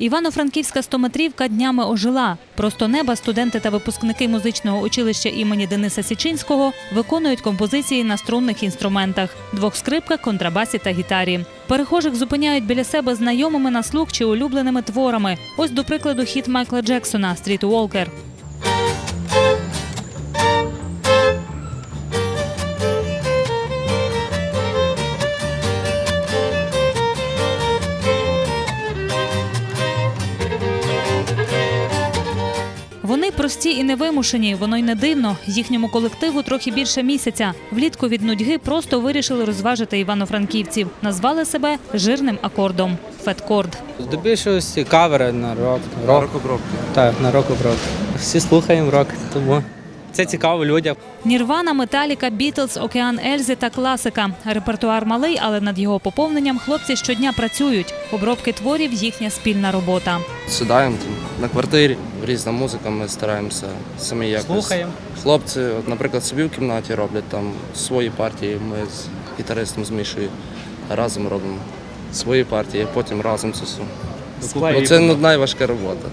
Івано-Франківська стометрівка днями ожила. Просто неба студенти та випускники музичного училища імені Дениса Січинського виконують композиції на струнних інструментах двох скрипках, контрабасі та гітарі. Перехожих зупиняють біля себе знайомими на слух чи улюбленими творами. Ось, до прикладу, хіт Майкла Джексона Стріт Уолкер. Вони прості і невимушені, воно й не дивно. Їхньому колективу трохи більше місяця. Влітку від нудьги просто вирішили розважити івано-франківців. Назвали себе жирним акордом Феткорд. Здебільшості кавери на рок. рок. Так, на рок обробки. Всі слухаємо рок, тому це цікаво людям. Нірвана, Металіка, Бітлз, Океан Ельзи та класика. Репертуар малий, але над його поповненням хлопці щодня працюють. Обробки творів їхня спільна робота. Сідаємо там на квартирі, різна музика, ми стараємося самі якось. Слухаємо. Хлопці, от, наприклад, собі в кімнаті роблять там свої партії. Ми з гітаристом з Мішою разом робимо свої партії, а потім разом це все. Ну, це найважка робота.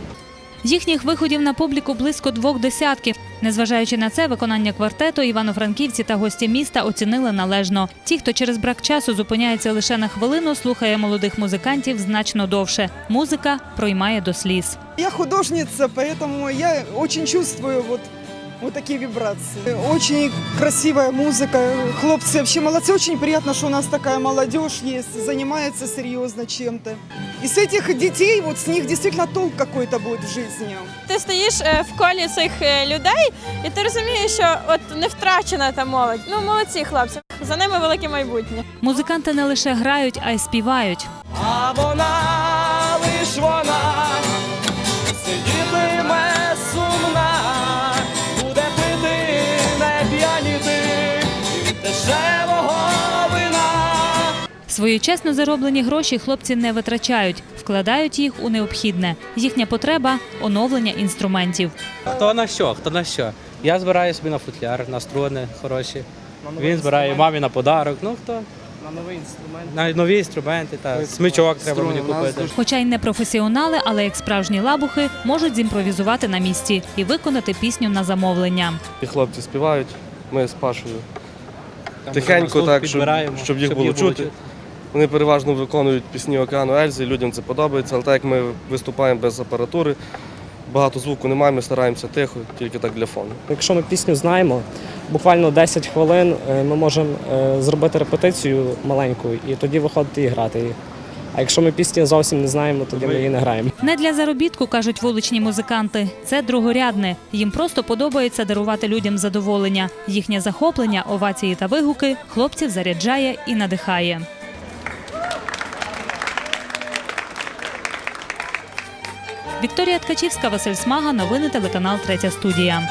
Їхніх виходів на публіку близько двох десятків. Незважаючи на це, виконання квартету івано-франківці та гості міста оцінили належно. Ті, хто через брак часу зупиняється лише на хвилину, слухає молодих музикантів значно довше. Музика проймає до сліз. Я художниця, поэтому я очень чувствую вот, вот такие вибрации. Очень красивая музыка. Хлопцы вообще молодцы. Очень приятно, что у нас такая молодежь есть, занимается серьезно чем-то. И с этих детей, вот с них действительно толк какой-то будет в жизни. Ти стоїш е, в колі цих е, людей, і ти розумієш, що от не втрачена та молодь. Ну молодці хлопці. За ними велике майбутнє. Музиканти не лише грають, а й співають. А вона лиш вона Свої чесно зароблені гроші хлопці не витрачають, вкладають їх у необхідне. Їхня потреба оновлення інструментів. Хто на що, хто на що. Я збираю собі на футляр, на струни хороші. Він збирає мамі на подарок. Ну хто? На новий інструмент. На нові інструменти, та смичок треба мені купити. Хоча й не професіонали, але як справжні лабухи можуть зімпровізувати на місці і виконати пісню на замовлення. І хлопці співають, ми з Пашою тихенько, так, щоб, щоб їх було чути. Вони переважно виконують пісні Океану Ельзи, людям це подобається, але так як ми виступаємо без апаратури, багато звуку немає, ми стараємося тихо, тільки так для фону. Якщо ми пісню знаємо, буквально 10 хвилин е, ми можемо е, зробити репетицію маленьку і тоді виходити і грати її. А якщо ми пісні зовсім не знаємо, тоді ми її не граємо. Не для заробітку, кажуть вуличні музиканти. Це другорядне. Їм просто подобається дарувати людям задоволення. Їхнє захоплення, овації та вигуки хлопців заряджає і надихає. Вікторія Ткачівська, Василь Смага. Новини телеканал Третя студія.